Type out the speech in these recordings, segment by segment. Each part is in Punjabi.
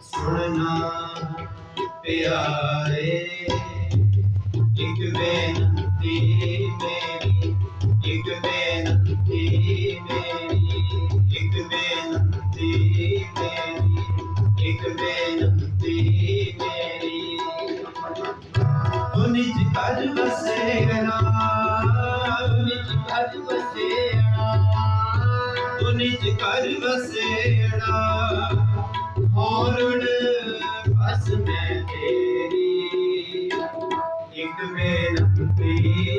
ਸੁਣਨਾ ਪਿਆਰੇ, ਇੱਕ ਬੇਨਤੀ ਮੇਰੀ, ਇੱਕ ਬੇਨਤੀ ਮੇਰੀ, ਇੱਕ ਬੇਨਤੀ ਮੇਰੀ, ਇੱਕ ਬੇਨਤੀ ਮੇਰੀ। ਤੁਨਿਜ ਕਰ ਵਸੇਣਾ ਤੁਨਿਜ ਕਰ ਵਸੇਣਾ ਤੁਨਿਜ ਕਰ ਵਸੇਣਾ ਹੋਰੜ ਬਸ ਮੈਂ ਤੇਰੀ ਇੱਕ ਬੇਨਤੀ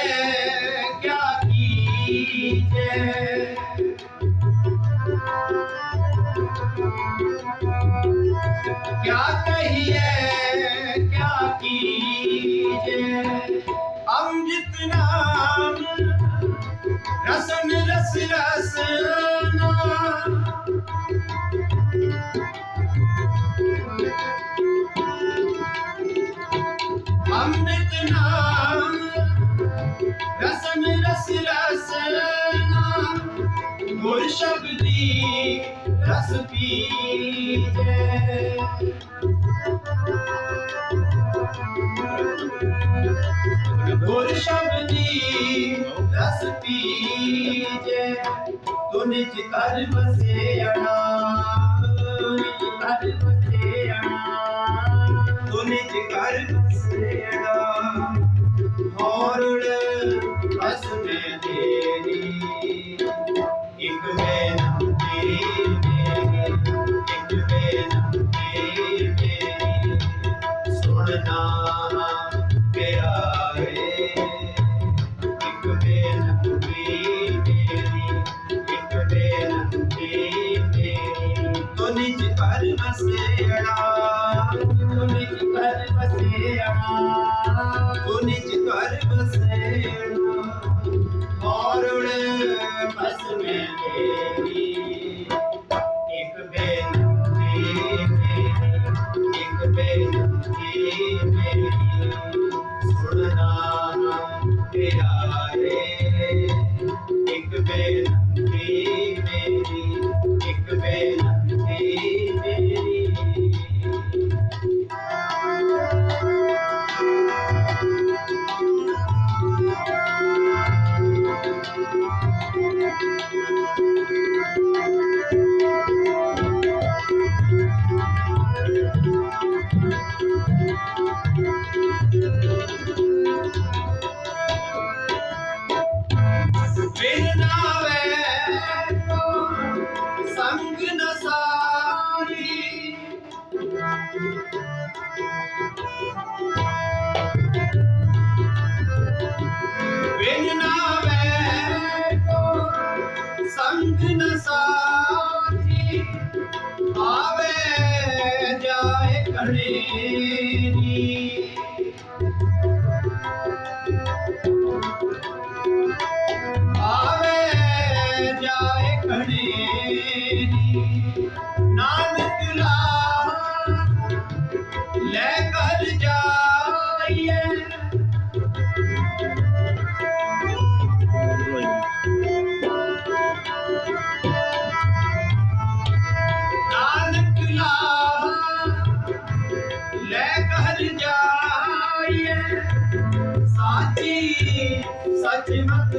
क्या कहिए क्या कीजिए अमृत नाम रसन रस रसना ਰਸ ਪੀਜੈ। ਗੁਰ ਸ਼ਬਦੀ ਰਸ ਪੀਜੈ। ਕਰ ਵਸਿਆਣਾ ਨਿਜ ਕਰ ਵਸਿਆਣਾ ਕਰ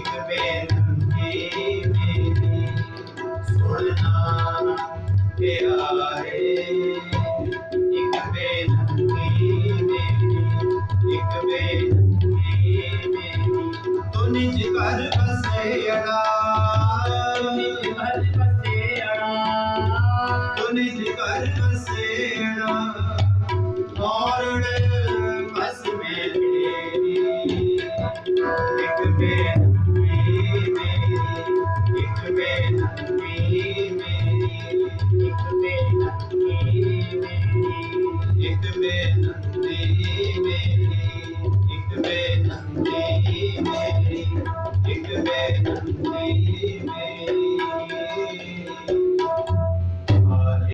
ਇੱਕ ਪਿਆਰੇ ਇੱਕ ਬੇਨਤੀ ਮੇਰੀ ਇੱਕ ਕਰ ਬਸੇ ਅੜਾ